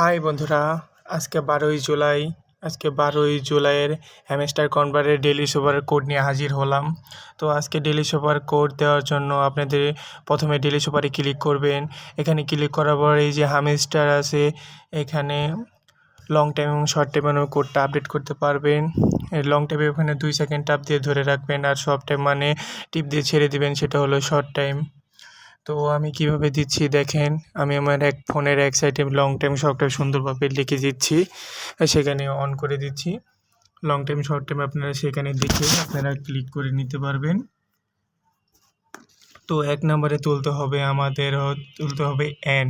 High বন্ধুরা, আজকে বারোই জুলাই, আজকে বারোই জুলাইয়ের হ্যামস্টার কনভারের ডেলি সুপার কোড নিয়ে হাজির হলাম। তো আজকে ডেলি সুপার কোড দেওয়ার জন্য আপনাদের প্রথমে ডেলি সুপারে ক্লিক করবেন। এখানে ক্লিক করার পর এই যে হামস্টার আছে, এখানে লং টাইম এবং শর্ট টাইমের কোডটা আপডেট করতে পারবেন। লং টাইমে ওখানে দুই সেকেন্ড টাপ দিয়ে ধরে রাখবেন আর শর্ট টাইম মানে টিপ দিয়ে ছেড়ে দিবেন, সেটা হলো শর্ট টাইম তো আমি কীভাবে দিচ্ছি দেখেন, আমি আমার এক ফোনের এক সাইডে লং টাইম শর্ট টাইম সুন্দরভাবে লিখে দিচ্ছি সেখানে অন করে দিচ্ছি। লং টাইম শর্ট টাইম আপনারা সেখানে দেখে আপনারা ক্লিক করে নিতে পারবেন। তো এক নম্বরে তুলতে হবে আমাদের তুলতে হবে এন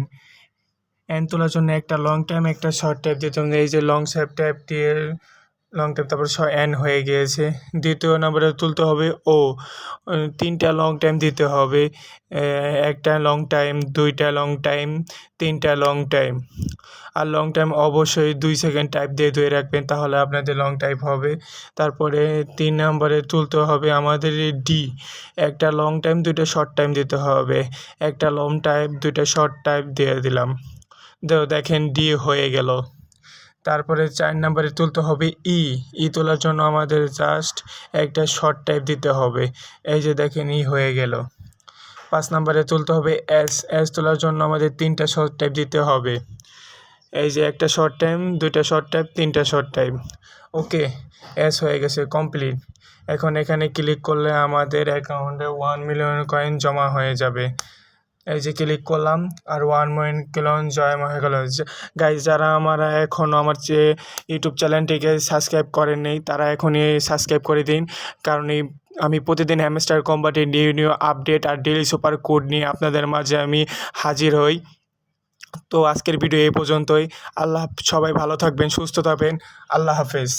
এন তোলার জন্য একটা লং টাইম একটা শর্ট টাইপ দিতে হবে। এই যে লং ট্যাপ ট্যাপটি লং টাইম তারপর ছ এন হয়ে গিয়েছে। দ্বিতীয় নম্বরে তুলতে হবে ও তিনটা লং টাইম দিতে হবে। একটা লং টাইম দুইটা লং টাইম তিনটা লং টাইম আর লং টাইম অবশ্যই দুই সেকেন্ড টাইপ দিয়ে ধরে রাখবেন, তাহলে আপনাদের লং টাইপ হবে। তারপরে তিন নম্বরে তুলতে হবে আমাদের ডি একটা লং টাইম দুইটা শর্ট টাইম দিতে হবে। একটা লং টাইপ দুইটা শর্ট টাইপ দিয়ে দিলাম। দেখেন ডি হয়ে গেল। তারপরে চার নাম্বারে তুলতে হবে ই। ই তোলার জন্য আমাদের জাস্ট একটা শর্ট টাইপ দিতে হবে। এই যে দেখেন, ই হয়ে গেল। পাঁচ নাম্বারে তুলতে হবে এস এস তোলার জন্য আমাদের তিনটা শর্ট টাইপ দিতে হবে। এই যে একটা শর্ট টাইম দুইটা শর্ট টাইপ তিনটা শর্ট টাইপ ওকে এস হয়ে গেছে কমপ্লিট এখন এখানে ক্লিক করলে আমাদের অ্যাকাউন্টে ওয়ান মিলিয়ন কয়েন জমা হয়ে যাবে। এই যে ক্লিক করলাম আর ওয়ান পয়েন্ট কিলন জয় হয়ে গেল। গাইজ যারা আমার এখনও আমার যে ইউটিউব চ্যানেলটিকে সাবস্ক্রাইব করেননি তারা এখনই সাবস্ক্রাইব করে দিন। কারণ এই আমি প্রতিদিন হ্যামস্টার কোম্পানির নিউ নিউ আপডেট আর ডেলি সুপার কোড নিয়ে আপনাদের মাঝে আমি হাজির হই। তো আজকের ভিডিও এই পর্যন্তই। আল্লাহ সবাই ভালো থাকবেন, সুস্থ থাকবেন। আল্লাহ হাফেজ।